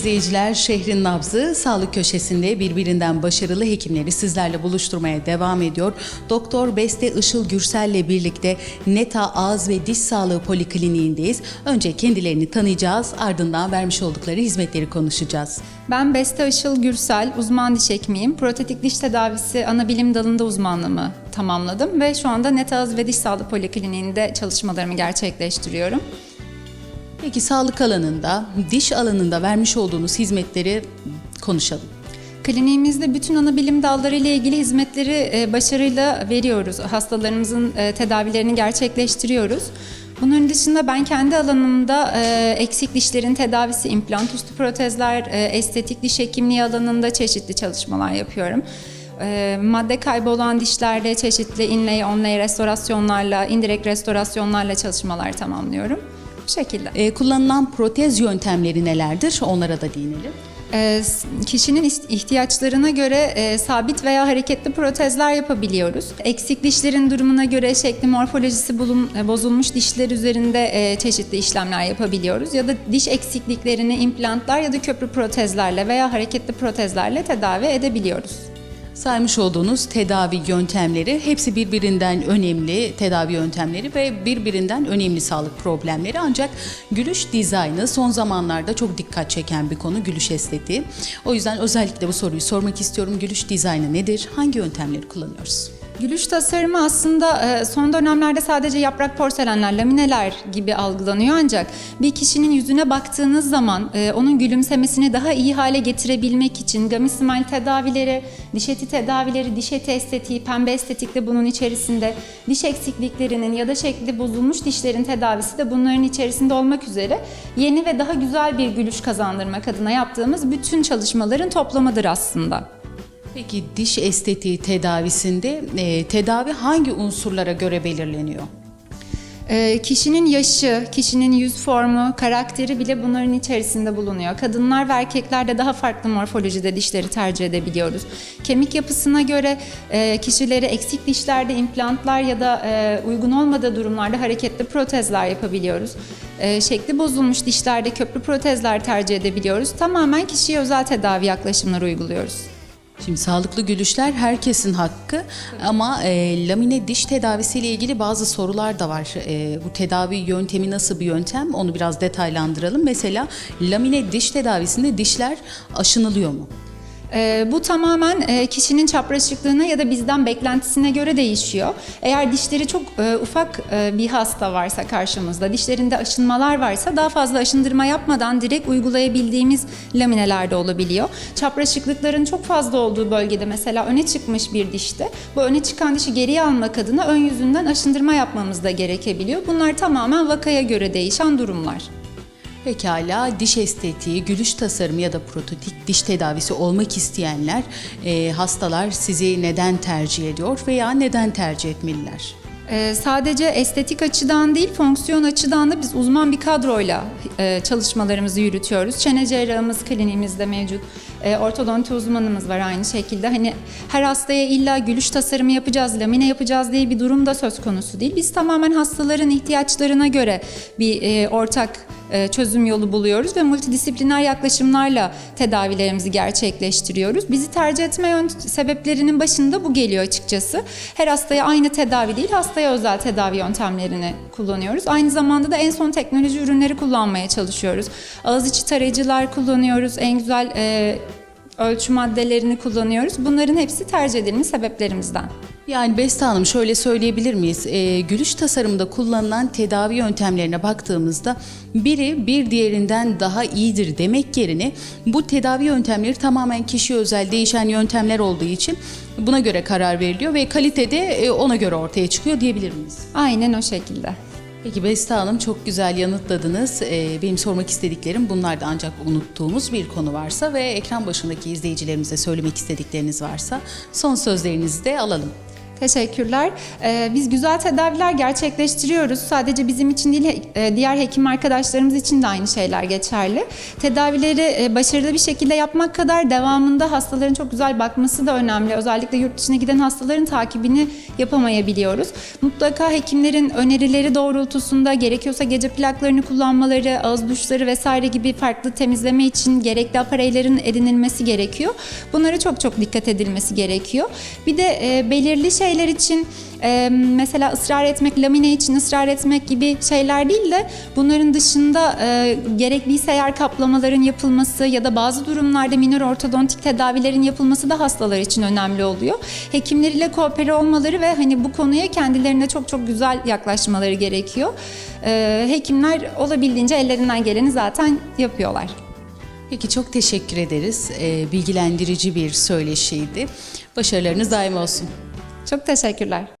İzleyiciler, şehrin nabzı sağlık köşesinde birbirinden başarılı hekimleri sizlerle buluşturmaya devam ediyor. Doktor Beste Işıl Gürsel'le birlikte Neta Ağız ve Diş Sağlığı Polikliniğindeyiz. Önce kendilerini tanıyacağız, ardından vermiş oldukları hizmetleri konuşacağız. Ben Beste Işıl Gürsel, uzman diş hekimiyim. Protetik diş tedavisi ana bilim dalında uzmanlığımı tamamladım ve şu anda Net Ağız ve Diş Sağlığı Polikliniğinde çalışmalarımı gerçekleştiriyorum. Peki sağlık alanında, diş alanında vermiş olduğunuz hizmetleri konuşalım. Kliniğimizde bütün ana bilim dalları ile ilgili hizmetleri e, başarıyla veriyoruz. Hastalarımızın e, tedavilerini gerçekleştiriyoruz. Bunun dışında ben kendi alanımda e, eksik dişlerin tedavisi, implant üstü protezler, estetik diş hekimliği alanında çeşitli çalışmalar yapıyorum. Madde kaybı olan dişlerde çeşitli inlay, onlay restorasyonlarla, indirekt restorasyonlarla çalışmalar tamamlıyorum. Şekilde. Ee, kullanılan protez yöntemleri nelerdir? Onlara da değinelim. S- kişinin ihtiyaçlarına göre e, sabit veya hareketli protezler yapabiliyoruz. Eksik dişlerin durumuna göre şekli morfolojisi bulun, e, bozulmuş dişler üzerinde e, çeşitli işlemler yapabiliyoruz. Ya da diş eksikliklerini implantlar ya da köprü protezlerle veya hareketli protezlerle tedavi edebiliyoruz. Saymış olduğunuz tedavi yöntemleri hepsi birbirinden önemli tedavi yöntemleri ve birbirinden önemli sağlık problemleri ancak gülüş dizaynı son zamanlarda çok dikkat çeken bir konu gülüş estetiği. O yüzden özellikle bu soruyu sormak istiyorum. Gülüş dizaynı nedir? Hangi yöntemleri kullanıyoruz? Gülüş tasarımı aslında e, son dönemlerde sadece yaprak porselenler, lamineler gibi algılanıyor ancak bir kişinin yüzüne baktığınız zaman e, onun gülümsemesini daha iyi hale getirebilmek için gamismal tedavileri, diş eti tedavileri, diş eti estetiği, pembe estetik de bunun içerisinde, diş eksikliklerinin ya da şekli bozulmuş dişlerin tedavisi de bunların içerisinde olmak üzere yeni ve daha güzel bir gülüş kazandırmak adına yaptığımız bütün çalışmaların toplamıdır aslında. Peki diş estetiği tedavisinde e, tedavi hangi unsurlara göre belirleniyor? Ee, kişinin yaşı, kişinin yüz formu, karakteri bile bunların içerisinde bulunuyor. Kadınlar ve erkeklerde daha farklı morfolojide dişleri tercih edebiliyoruz. Kemik yapısına göre e, kişilere eksik dişlerde implantlar ya da e, uygun olmadığı durumlarda hareketli protezler yapabiliyoruz. E, şekli bozulmuş dişlerde köprü protezler tercih edebiliyoruz. Tamamen kişiye özel tedavi yaklaşımları uyguluyoruz. Şimdi sağlıklı gülüşler herkesin hakkı ama e, lamine diş tedavisiyle ilgili bazı sorular da var. E, bu tedavi yöntemi nasıl bir yöntem onu biraz detaylandıralım. Mesela lamine diş tedavisinde dişler aşınılıyor mu? Ee, bu tamamen e, kişinin çapraşıklığına ya da bizden beklentisine göre değişiyor. Eğer dişleri çok e, ufak e, bir hasta varsa karşımızda, dişlerinde aşınmalar varsa daha fazla aşındırma yapmadan direkt uygulayabildiğimiz lamineler de olabiliyor. Çapraşıklıkların çok fazla olduğu bölgede mesela öne çıkmış bir dişte bu öne çıkan dişi geriye almak adına ön yüzünden aşındırma yapmamız da gerekebiliyor. Bunlar tamamen vakaya göre değişen durumlar. Pekala diş estetiği, gülüş tasarımı ya da prototip diş tedavisi olmak isteyenler, e, hastalar sizi neden tercih ediyor veya neden tercih etmeliler? Ee, sadece estetik açıdan değil, fonksiyon açıdan da biz uzman bir kadroyla e, çalışmalarımızı yürütüyoruz. Çene cerrahımız kliniğimizde mevcut. E, ortodonti uzmanımız var aynı şekilde. Hani her hastaya illa gülüş tasarımı yapacağız, lamine yapacağız diye bir durum da söz konusu değil. Biz tamamen hastaların ihtiyaçlarına göre bir e, ortak e, çözüm yolu buluyoruz ve multidisipliner yaklaşımlarla tedavilerimizi gerçekleştiriyoruz. Bizi tercih etme sebeplerinin başında bu geliyor açıkçası. Her hastaya aynı tedavi değil, hastaya özel tedavi yöntemlerini kullanıyoruz. Aynı zamanda da en son teknoloji ürünleri kullanmaya çalışıyoruz. Ağız içi tarayıcılar kullanıyoruz. En güzel e, ölçü maddelerini kullanıyoruz. Bunların hepsi tercih edilme sebeplerimizden. Yani Beste Hanım şöyle söyleyebilir miyiz? Ee, gülüş tasarımında kullanılan tedavi yöntemlerine baktığımızda biri bir diğerinden daha iyidir demek yerine bu tedavi yöntemleri tamamen kişiye özel değişen yöntemler olduğu için buna göre karar veriliyor ve kalite de e, ona göre ortaya çıkıyor diyebilir miyiz? Aynen o şekilde. Peki Beste Hanım çok güzel yanıtladınız. Ee, benim sormak istediklerim bunlar da ancak unuttuğumuz bir konu varsa ve ekran başındaki izleyicilerimize söylemek istedikleriniz varsa son sözlerinizi de alalım. Teşekkürler. Ee, biz güzel tedaviler gerçekleştiriyoruz. Sadece bizim için değil, e, diğer hekim arkadaşlarımız için de aynı şeyler geçerli. Tedavileri e, başarılı bir şekilde yapmak kadar devamında hastaların çok güzel bakması da önemli. Özellikle yurt dışına giden hastaların takibini yapamayabiliyoruz. Mutlaka hekimlerin önerileri doğrultusunda gerekiyorsa gece plaklarını kullanmaları, ağız duşları vesaire gibi farklı temizleme için gerekli apareylerin edinilmesi gerekiyor. Bunlara çok çok dikkat edilmesi gerekiyor. Bir de e, belirli şeyler için e, mesela ısrar etmek, lamine için ısrar etmek gibi şeyler değil de bunların dışında e, gerekliyse eğer kaplamaların yapılması ya da bazı durumlarda minor ortodontik tedavilerin yapılması da hastalar için önemli oluyor. Hekimleriyle koopere olmaları ve hani bu konuya kendilerine çok çok güzel yaklaşmaları gerekiyor. E, hekimler olabildiğince ellerinden geleni zaten yapıyorlar. Peki çok teşekkür ederiz. Ee, bilgilendirici bir söyleşiydi. Başarılarınız daim olsun. Çok teşekkürler.